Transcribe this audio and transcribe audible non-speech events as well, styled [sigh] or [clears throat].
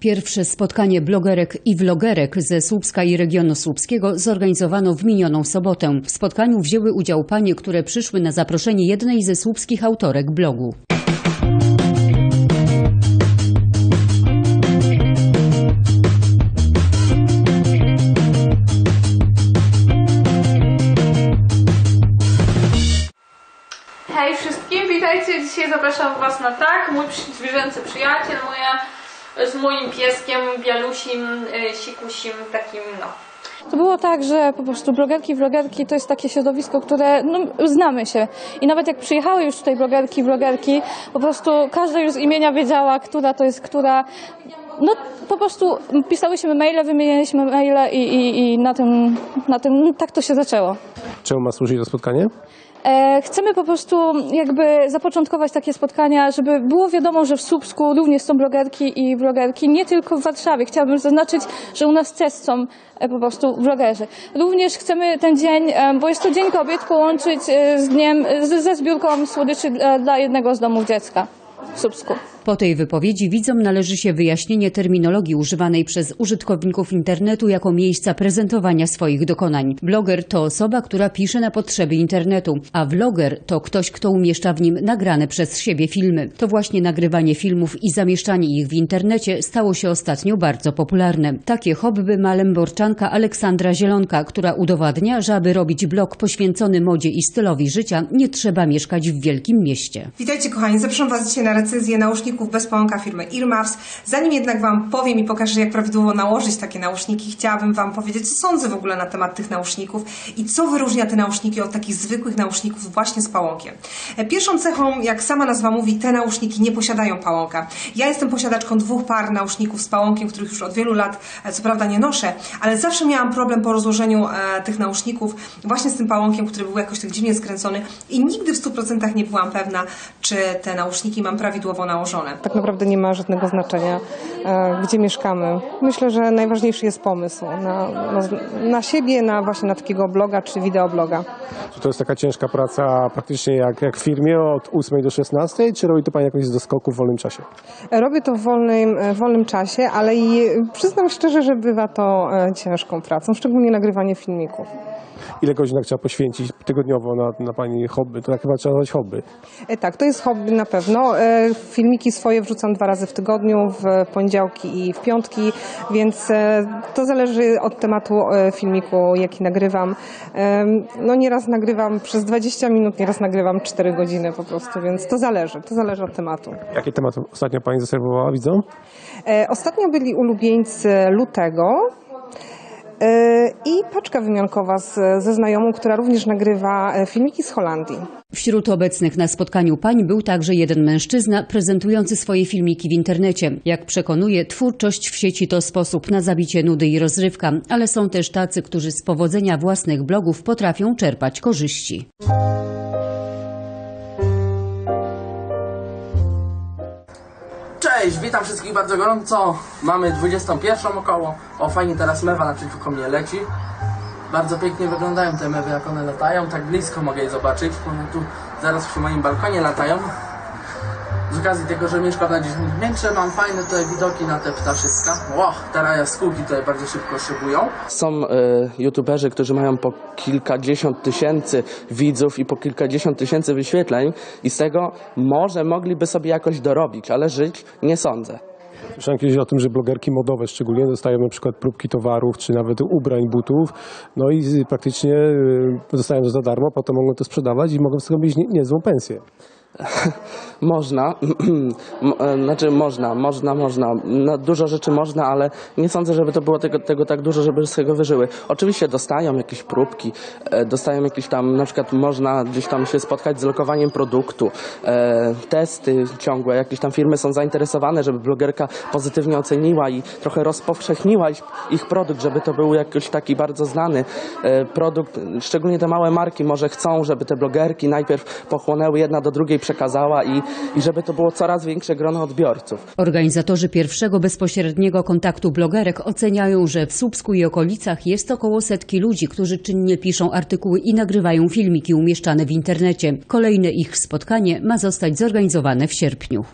Pierwsze spotkanie blogerek i vlogerek ze Słupska i regionu słupskiego zorganizowano w minioną sobotę. W spotkaniu wzięły udział panie, które przyszły na zaproszenie jednej ze słupskich autorek blogu. Hej wszystkim, witajcie. Dzisiaj zapraszam Was na tak, mój zwierzęcy przyjaciel, moja z moim pieskiem, bialusim, y, sikusim, takim no. To było tak, że po prostu blogerki, vlogerki to jest takie środowisko, które no, znamy się. I nawet jak przyjechały już tutaj blogerki, vlogerki, po prostu każda już z imienia wiedziała, która to jest która. No po prostu pisałyśmy maile, wymienialiśmy maile i, i, i na tym, na tym no, tak to się zaczęło. Czemu ma służyć to spotkanie? E, chcemy po prostu jakby zapoczątkować takie spotkania, żeby było wiadomo, że w Słupsku również są blogerki i vlogerki, nie tylko w Warszawie. Chciałabym zaznaczyć, że u nas też są e, po prostu vlogerzy. Również chcemy ten dzień, e, bo jest to Dzień Kobiet, połączyć z dniem, ze zbiórką słodyczy dla jednego z domów dziecka w Słupsku. Po tej wypowiedzi widzom należy się wyjaśnienie terminologii używanej przez użytkowników internetu jako miejsca prezentowania swoich dokonań. Bloger to osoba, która pisze na potrzeby internetu, a vloger to ktoś, kto umieszcza w nim nagrane przez siebie filmy. To właśnie nagrywanie filmów i zamieszczanie ich w internecie stało się ostatnio bardzo popularne. Takie hobby ma lęborczanka Aleksandra Zielonka, która udowadnia, że aby robić blog poświęcony modzie i stylowi życia, nie trzeba mieszkać w wielkim mieście. Witajcie kochani, zapraszam Was dzisiaj na recenzję nauszników bez pałąka firmy Earmuffs. Zanim jednak Wam powiem i pokażę, jak prawidłowo nałożyć takie nauszniki, chciałabym Wam powiedzieć, co sądzę w ogóle na temat tych nauszników i co wyróżnia te nauszniki od takich zwykłych nauszników właśnie z pałąkiem. E, Pierwszą cechą, jak sama nazwa mówi, te nauszniki nie posiadają pałąka. Ja jestem posiadaczką dwóch par nauszników z pałąkiem, których już od wielu lat, e, co prawda nie noszę, ale zawsze miałam problem po rozłożeniu e, tych nauszników właśnie z tym pałąkiem, który był jakoś tak dziwnie skręcony i nigdy w 100% nie byłam pewna, czy te nauszniki mam prawidłowo nałożone. Tak naprawdę nie ma żadnego znaczenia, e, gdzie mieszkamy. Myślę, że najważniejszy jest pomysł na, na, na siebie, na właśnie na takiego bloga czy wideobloga. Czy to jest taka ciężka praca praktycznie jak, jak w firmie od 8 do 16, czy robi to Pani jakoś do skoku w wolnym czasie? Robię to w wolnym, e, w wolnym czasie, ale i przyznam szczerze, że bywa to e, ciężką pracą, szczególnie nagrywanie filmików. Ile godzinek trzeba poświęcić tygodniowo na, na Pani hobby? To tak chyba trzeba nazwać hobby. E, Tak, to jest hobby na pewno. E, Filmiki swoje wrzucam dwa razy w tygodniu, w poniedziałki i w piątki, więc e, to zależy od tematu e, filmiku, jaki nagrywam. No nieraz nagrywam przez 20 minut, nieraz nagrywam 4 godziny po prostu, więc to zależy, to zależy od tematu. Jakie tematy ostatnio Pani zaserwowała, widzą? E, Ostatnio byli ulubieńcy lutego. E, I paczka wymiankowa z, ze znajomą, która również nagrywa e, filmiki z Holandii. Wśród obecnych na spotkaniu pań był także jeden mężczyzna prezentujący swoje filmiki w internecie. Jak przekonuje, twórczość w sieci to sposób na zabicie nudy i rozrywka, ale są też tacy, którzy z powodzenia własnych blogów potrafią czerpać korzyści. Cześć, witam wszystkich bardzo gorąco. Mamy 21 około. O, fajnie teraz mewa naprzeciwko mnie leci. Bardzo pięknie wyglądają te mewy, jak one latają. Tak blisko mogę je zobaczyć. One tu zaraz przy moim balkonie latają. Z okazji tego, że mieszkam na 10 minut większe, mam fajne tutaj widoki na te ptaszyska. Ło, teraz jaskółki tutaj bardzo szybko szybują. Są y, youtuberzy, którzy mają po kilkadziesiąt tysięcy widzów i po kilkadziesiąt tysięcy wyświetleń i z tego może mogliby sobie jakoś dorobić, ale żyć nie sądzę. Słyszałem kiedyś o tym, że blogerki modowe szczególnie dostają na przykład próbki towarów, czy nawet ubrań, butów, no i praktycznie y, dostają to za darmo, potem mogą to sprzedawać i mogą z tego mieć nie, niezłą pensję. [laughs] Można, [clears throat] e, znaczy można, można, można. No, dużo rzeczy można, ale nie sądzę, żeby to było tego, tego tak dużo, żeby z tego wyżyły. Oczywiście dostają jakieś próbki, e, dostają jakieś tam, na przykład można gdzieś tam się spotkać z lokowaniem produktu, e, testy ciągłe, jakieś tam firmy są zainteresowane, żeby blogerka pozytywnie oceniła i trochę rozpowszechniła ich, ich produkt, żeby to był jakiś taki bardzo znany produkt. Szczególnie te małe marki może chcą, żeby te blogerki najpierw pochłonęły jedna do drugiej przekazała i, i żeby to było coraz większe grono odbiorców. Organizatorzy pierwszego bezpośredniego kontaktu blogerek oceniają, że w Słupsku i okolicach jest około setki ludzi, którzy czynnie piszą artykuły i nagrywają filmiki umieszczane w internecie. Kolejne ich spotkanie ma zostać zorganizowane w sierpniu.